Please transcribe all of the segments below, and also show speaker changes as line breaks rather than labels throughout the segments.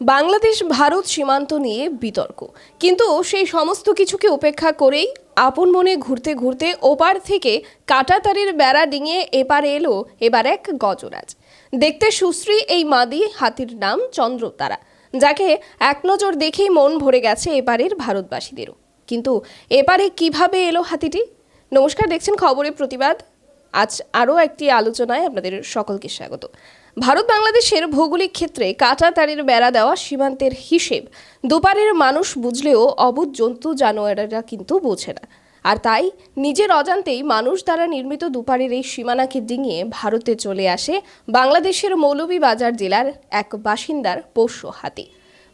বাংলাদেশ, ভারত সীমান্ত নিয়ে বিতর্ক। কিন্তু সেই সমস্ত কিছুকে উপেক্ষা করেই আপন মনে ঘুরতে ঘুরতে ওপার থেকে কাটাতারের বেড়া ডিঙিয়ে এপারে এলো এবার এক গজরাজ। দেখতে সুশ্রী এই মাদি হাতির নাম চন্দ্রতারা, যাকে এক নজর দেখেই মন ভরে গেছে এপারের ভারতবাসীদেরও। কিন্তু এপারে কীভাবে এলো হাতিটি? নমস্কার, দেখছেন খবরের প্রতিবাদ। আজ আরও একটি আলোচনায় আপনাদের সকলকে স্বাগত। ভারত বাংলাদেশের ভৌগোলিক ক্ষেত্রে কাটা তারের বেড়া দেওয়া সীমান্তের হিসেব। দুপারের মানুষ বুঝলেও অবুধ জন্তু জানোয়ারেরা কিন্তু বোঝে না। আর তাই নিজের অজান্তেই মানুষ দ্বারা নির্মিত দুপারের এই সীমানাকে ডিঙিয়ে ভারতে চলে আসে বাংলাদেশের মৌলভীবাজার জেলার এক বাসিন্দার পোষ্য হাতি।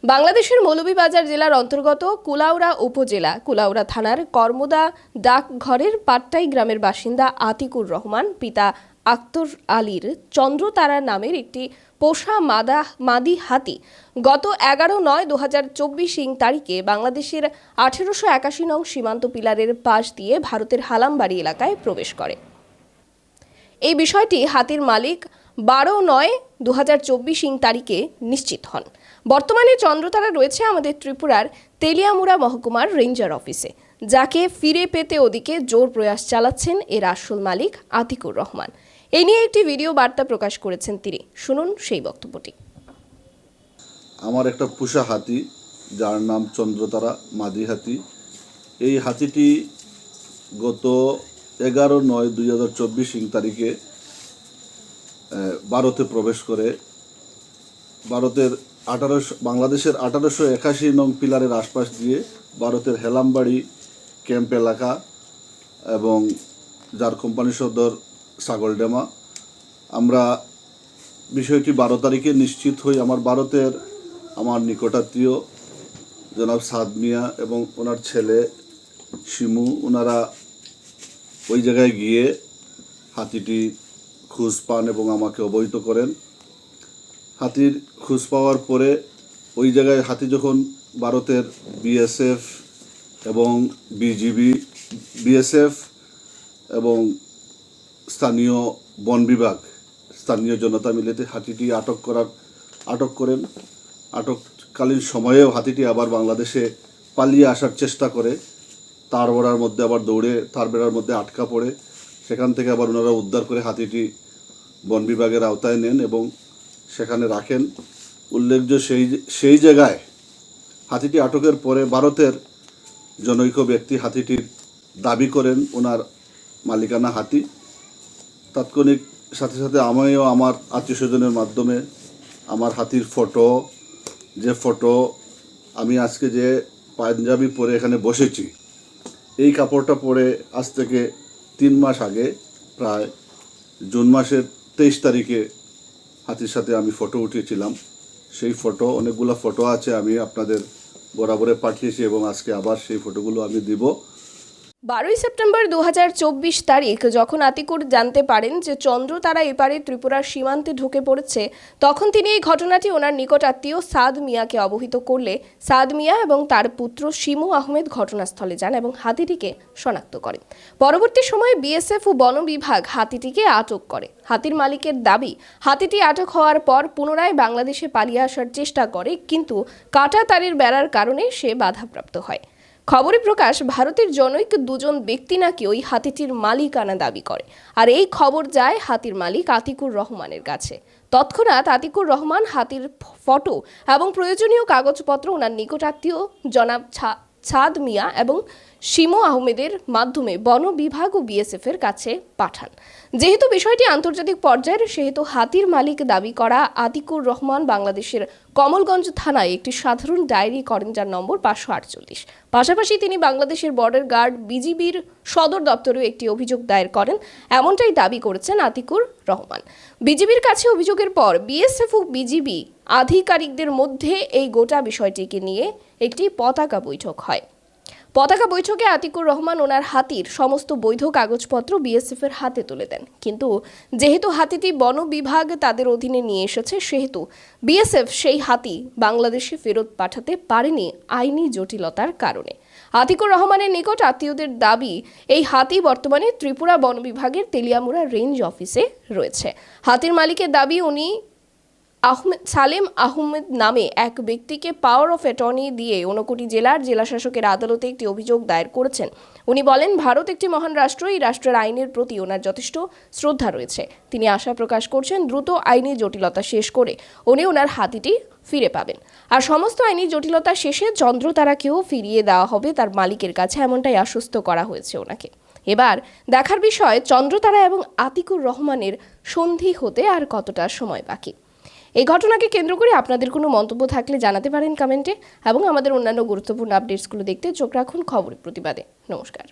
বাংলাদেশের মৌলভীবাজার জেলার অন্তর্গত কুলাউড়া উপজেলা, কুলাউড়া থানার কর্মদা ডাকঘরের পাট্টাই গ্রামের বাসিন্দা আতিকুর রহমান, পিতা আক্তর আলীর চন্দ্রতারা নামের একটি পোষা মাদা মাদি হাতি গত এগারো নয় দু হাজার চব্বিশ ইং তারিখে বাংলাদেশের আঠেরোশো একাশি নং সীমান্ত পিলারের পাশ দিয়ে ভারতের হালামবাড়ি এলাকায় প্রবেশ করে। এই বিষয়টি হাতির মালিক বারো নয় দু হাজার চব্বিশ ইং তারিখে নিশ্চিত হন। বর্তমানে চন্দ্রতারা রয়েছে আমাদের ত্রিপুরার তেলিয়ামুড়া মহকুমার রেঞ্জার অফিসে। যাকে ফিরে পেতে ওদিকে জোর প্রয়াস চালাচ্ছেন এর আসল মালিক আতিকুর রহমান। এ নিয়ে একটি ভিডিও বার্তা প্রকাশ করেছেন তিনি। শুনুন সেই বক্তব্যটি।
আমার একটা পুষা হাতি, যার নাম চন্দ্রতারা, মাদি হাতি। এই হাতিটি গত এগারো নয় দুই হাজার চব্বিশ তারিখে ভারতে প্রবেশ করে। ভারতের আঠারোশো, বাংলাদেশের আঠারোশো একাশি নং পিলারের আশপাশ দিয়ে ভারতের হেলামবাড়ি ক্যাম্প এলাকা এবং যার কোম্পানি সদর সাগরডেমা আমরা বিষয়টি বারো তারিখে নিশ্চিত হই। আমার ভারতের আমার নিকটাত্মীয় জনাব সাদ মিয়া এবং ওনার ছেলে শিমু, ওনারা ওই জায়গায় গিয়ে হাতিটি খোঁজ পান এবং আমাকে অবহিত করেন। হাতির খোঁজ পাওয়ার পরে ওই জায়গায় হাতি যখন ভারতের বিএসএফ এবং বিজিবি, বিএসএফ এবং স্থানীয় বন বিভাগ, স্থানীয় জনতা মিলেতে হাতিটি আটক করার, আটক করেন। আটককালীন সময়েও হাতিটি আবার বাংলাদেশে পালিয়ে আসার চেষ্টা করে। তার বেড়ার মধ্যে আবার দৌড়ে, তার বেড়ার মধ্যে আটকা পড়ে। সেখান থেকে আবার ওনারা উদ্ধার করে হাতিটি বন বিভাগের আওতায় নেন এবং সেখানে রাখেন। উল্লেখ্য সেই সেই জায়গায় হাতিটি আটকের পরে ভারতের জনৈক ব্যক্তি হাতিটির দাবি করেন, ওনার মালিকানা হাতি। তাৎক্ষণিক সাথে সাথে আমিও আমার আত্মীয় স্বজনের মাধ্যমে আমার হাতির ফটো, যে ফটো আমি আজকে যে পাঞ্জাবি পরে এখানে বসেছি, এই কাপড়টা পরে আজ থেকে তিন মাস আগে, প্রায় জুন মাসের তেইশ তারিখে হাতির সাথে আমি ফটো উঠিয়েছিলাম সেই ফটো, অনেকগুলো ফটো আছে, আমি আপনাদের বরাবরে পাঠিয়েছি এবং আজকে আবার সেই ফটোগুলো আমি দিব।
বারোই সেপ্টেম্বর দু হাজার চব্বিশ তারিখ যখন আতিকুর জানতে পারেন যে চন্দ্র তারা এপারে ত্রিপুরার সীমান্তে ঢুকে পড়েছে, তখন তিনি এই ঘটনাটি ওনার নিকট আত্মীয় সাদ মিয়াকে অবহিত করলে। সাদ মিয়া এবং তার পুত্র শিমু আহমেদ ঘটনাস্থলে যান এবং হাতিটিকে শনাক্ত করেন। পরবর্তী সময়ে বিএসএফ ও বন বিভাগ হাতিটিকে আটক করে। হাতির মালিকের দাবি, হাতিটি আটক হওয়ার পর পুনরায় বাংলাদেশে পালিয়ে আসার চেষ্টা করে, কিন্তু কাটা তারের বেড়ার কারণে সে বাধাপ্রাপ্ত হয়। খবরে প্রকাশ, ভারতের জনৈক দুজন ব্যক্তি নাকি ওই হাতিটির মালিকানা দাবি করে। আর এই খবর যায় হাতির মালিক আতিকুর রহমানের কাছে। তৎক্ষণাৎ আতিকুর রহমান হাতির ফটো এবং প্রয়োজনীয় কাগজপত্র, ওনার নিকটাত্মীয় জনাব ছাদ মিয়া এবং শিমু আহমেদের মাধ্যমে বন বিভাগ ও বিএসএফ এর কাছে পাঠান। যেহেতু বিষয়টি আন্তর্জাতিক পর্যায়ের, সেহেতু হাতির মালিক দাবি করা আতিকুর রহমান বাংলাদেশের কমলগঞ্জ থানায় একটি সাধারণ ডায়েরি করেন, যার নম্বর পাঁচশো আটচল্লিশ। পাশাপাশি তিনি বাংলাদেশের বর্ডার গার্ড বিজিবির সদর দপ্তরেও একটি অভিযোগ দায়ের করেন। এমনটাই দাবি করেছেন আতিকুর রহমান। বিজিবির কাছে অভিযোগের পর বিএসএফ ও বিজিবি আধিকারিকদের মধ্যে এই গোটা বিষয়টিকে নিয়ে একটি পতাকা বৈঠক হয়। পতাকা বৈঠকে আতিকুর রহমান ওনার হাতির সমস্ত বৈধ কাগজপত্র বিএসএফ এর হাতে তুলে দেন। কিন্তু যেহেতু হাতিটি বন বিভাগ তাদের অধীনে নিয়ে এসেছে, সেহেতু বিএসএফ সেই হাতি বাংলাদেশে ফেরত পাঠাতে পারেনি আইনি জটিলতার কারণে। আতিকুর রহমানের নিকট আত্মীয়দের দাবি, এই হাতি বর্তমানে ত্রিপুরা বন বিভাগের তেলিয়ামুড়া রেঞ্জ অফিসে রয়েছে। হাতির মালিকের দাবি, উনি আহমেদ সালেম আহমেদ নামে এক ব্যক্তিকে পাওয়ার অফ অ্যাটর্নি দিয়ে ঊনকোটি জেলার জেলাশাসকের আদালতে একটি অভিযোগ দায়ের করেছেন। উনি বলেন, ভারত একটি মহান রাষ্ট্র, এই রাষ্ট্রের আইনের প্রতি ওনার যথেষ্ট শ্রদ্ধা রয়েছে। তিনি আশা প্রকাশ করছেন, দ্রুত আইনি জটিলতা শেষ করে উনি ওনার হাতিটি ফিরে পাবেন। আর সমস্ত আইনি জটিলতা শেষে চন্দ্রতারাকেও ফিরিয়ে দেওয়া হবে তার মালিকের কাছে, এমনটাই আশ্বস্ত করা হয়েছে ওনাকে। এবার দেখার বিষয় চন্দ্রতারা এবং আতিকুর রহমানের সন্ধি হতে আর কতটা সময় বাকি? এই ঘটনাকে কেন্দ্র করে আপনাদের কোনো মন্তব্য থাকলে জানাতে পারেন কমেন্টে এবং আমাদের অন্যান্য গুরুত্বপূর্ণ আপডেটসগুলো দেখতে চোখ রাখুন খবরের প্রতিবাদে। নমস্কার।